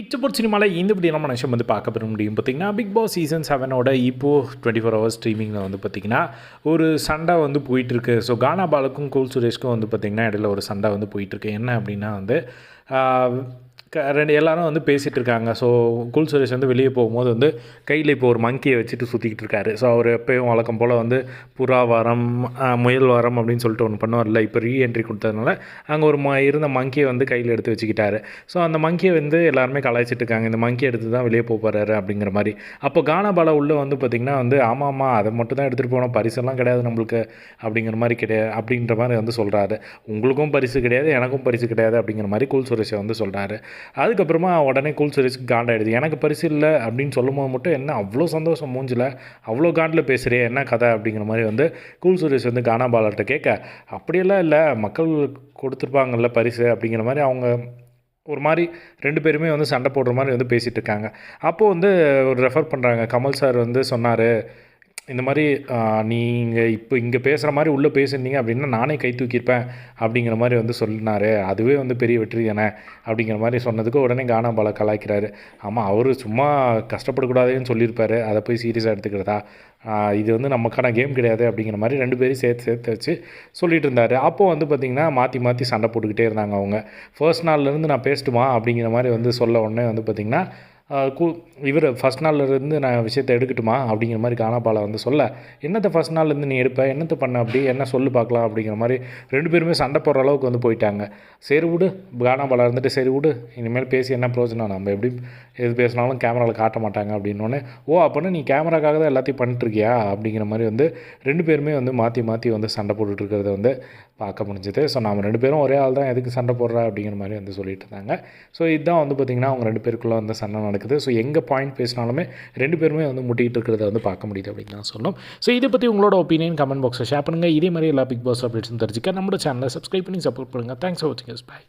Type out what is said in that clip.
இச்சப்போர்ட் சினிமாவில் இந்த இப்படி நம்ம நிமிஷம் வந்து பார்க்க பெற முடியும் பார்த்திங்கன்னா பிக் பாஸ் சீசன் செவனோட இப்போது டுவெண்ட்டி ஃபோர் ஹவர்ஸ் ஸ்ட்ரீமிங்கில் வந்து பார்த்திங்கன்னா ஒரு சண்டை வந்து போயிட்டுருக்கு. ஸோ கானா பாலுக்கும் கோல் சுரேஷ்க்கும் வந்து பார்த்திங்கன்னா இடையில ஒரு சண்டை வந்து போயிட்டுருக்கு. என்ன அப்படின்னா வந்து ரெண்டு எல்லாரும் வந்து பேசிகிட்டு இருக்காங்க. ஸோ கூல் சுரேஷ் வந்து வெளியே போகும்போது வந்து கையில் இப்போ ஒரு மங்கியை வச்சுட்டு சுற்றிக்கிட்டு இருக்காரு. ஸோ அவர் எப்பயும் வழக்கம் போல் வந்து புறா வாரம் முயல் வாரம் அப்படின்னு சொல்லிட்டு ஒன்று பண்ணுவார்ல இப்போ ரீஎன்ட்ரி கொடுத்ததுனால அங்கே ஒரு ம இருந்த மங்கியை வந்து கையில் எடுத்து வச்சுக்கிட்டாரு. ஸோ அந்த மங்கியை வந்து எல்லாருமே கலாய்ச்சிட்டு இருக்காங்க. இந்த மங்கி எடுத்து தான் வெளியே போக போகிறாரு அப்படிங்கிற மாதிரி. அப்போ கானாபாலா உள்ளே வந்து பார்த்திங்கன்னா வந்து ஆமாம் அதை மட்டும் தான் எடுத்துகிட்டு போனோம் பரிசெல்லாம் கிடையாது நம்மளுக்கு. அப்படிங்கிற மாதிரி கிடையாது அப்படின்ற மாதிரி வந்து சொல்கிறாரு உங்களுக்கும் பரிசு கிடையாது எனக்கும் பரிசு கிடையாது. அப்படிங்கிற மாதிரி கூல் சுரேஷை வந்து சொல்கிறாரு அதுக்கப்புறமா உடனே கூல் சர்வீஸ் காண்டாயிடுது. எனக்கு பரிசு இல்லை அப்படின்னு சொல்லும்போது மட்டும் என்ன அவ்வளோ சந்தோஷம் மூஞ்சில்? அவ்வளோ காண்டில் பேசுகிறே என்ன கதை அப்படிங்கிற மாதிரி வந்து கூல் சர்வீஸ் வந்து கானா பாலாட்ட கேட்க அப்படியெல்லாம் இல்லை மக்கள் கொடுத்துருப்பாங்கல்ல பரிசு அப்படிங்கிற மாதிரி அவங்க ஒரு மாதிரி ரெண்டு பேருமே வந்து சண்டை போடுற மாதிரி வந்து பேசிகிட்டு இருக்காங்க. அப்போது வந்து ஒரு ரெஃபர் பண்ணுறாங்க கமல் சார் வந்து சொன்னார் இந்த மாதிரி நீங்கள் இப்போ இங்கே பேசுகிற மாதிரி உள்ளே பேசியிருந்தீங்க அப்படின்னா நானே கை தூக்கியிருப்பேன் அப்படிங்கிற மாதிரி வந்து சொன்னார் அதுவே வந்து பெரிய வெற்றி தானே அப்படிங்கிற மாதிரி சொன்னதுக்கு உடனே கானா கலாய்க்கிறாரு. ஆமாம் அவர் சும்மா கஷ்டப்படக்கூடாதுன்னு சொல்லியிருப்பார். அதை போய் சீரியஸாக எடுத்துக்கிறதா? இது வந்து நமக்கான கேம் கிடையாது அப்படிங்கிற மாதிரி ரெண்டு பேரும் சேர்த்து சேர்த்து வச்சு சொல்லிட்டு இருந்தார். அப்போது வந்து பார்த்திங்கன்னா மாற்றி மாற்றி சண்டை போட்டுக்கிட்டே இருந்தாங்க அவங்க. ஃபர்ஸ்ட் நாள்லேருந்து நான் பேசட்டுமா அப்படிங்கிற மாதிரி வந்து சொல்ல உடனே வந்து பார்த்திங்கன்னா கூ இவர் ஃபஸ்ட் நாள்லேருந்து நான் விஷயத்தை எடுக்கட்டுமா? அப்படிங்கிற மாதிரி காணாப்பாலை வந்து சொல்ல என்னத்தை ஃபஸ்ட் நாள்லேருந்து நீ எடுப்ப? என்னத்தை பண்ண? அப்படி என்ன சொல்லு பார்க்கலாம் அப்படிங்கிற மாதிரி ரெண்டு பேருமே சண்டை போடுற அளவுக்கு வந்து போயிட்டாங்க. சரி விடு கானாபாலா இருந்துட்டு சரி விடு இனிமேல் பேசி என்ன பிரயோஜனம்? நம்ம எப்படி எது பேசினாலும் கேமராவில் காட்ட மாட்டாங்க. அப்படின்னோடனே ஓ அப்போனா நீ கேமராக்காக தான் எல்லாத்தையும் பண்ணிட்டு இருக்கியா அப்படிங்கிற மாதிரி வந்து ரெண்டு பேருமே வந்து மாற்றி மாற்றி வந்து சண்டை போட்டுட்ருக்கிறத வந்து பார்க்க முடிஞ்சது. ஸோ நாம் ரெண்டு பேரும் ஒரே ஆள் தான் எதுக்கு சண்டை போடுறா? அப்படிங்கிற மாதிரி வந்து சொல்லிட்டு இருந்தாங்க ஸோ இதுதான் வந்து பார்த்திங்கன்னா அவங்க ரெண்டு பேருக்குள்ளே வந்து சண்டை நடக்குது. ஸோ எங்கே பாயிண்ட் பேசினாலுமே ரெண்டு பேருமே வந்து முட்டிகிட்டு இருக்கிறத வந்து பார்க்க முடியுது அப்படின்னு தான் சொல்லணும். ஸோ இதை பற்றி உங்களோட ஒப்பீனியன் கமெண்ட் பாக்ஸில் ஷேர் பண்ணுங்கள் இதே மாதிரி எல்லா பிக் பாஸ் அப்டேட்ஸும் தெரிஞ்சுக்க. நம்ம சேனலை சப்ஸ்கிரைப் பண்ணி சப்போர்ட் பண்ணுங்கள் தேங்க்ஸ் ஃபார் வாட்சிங் பை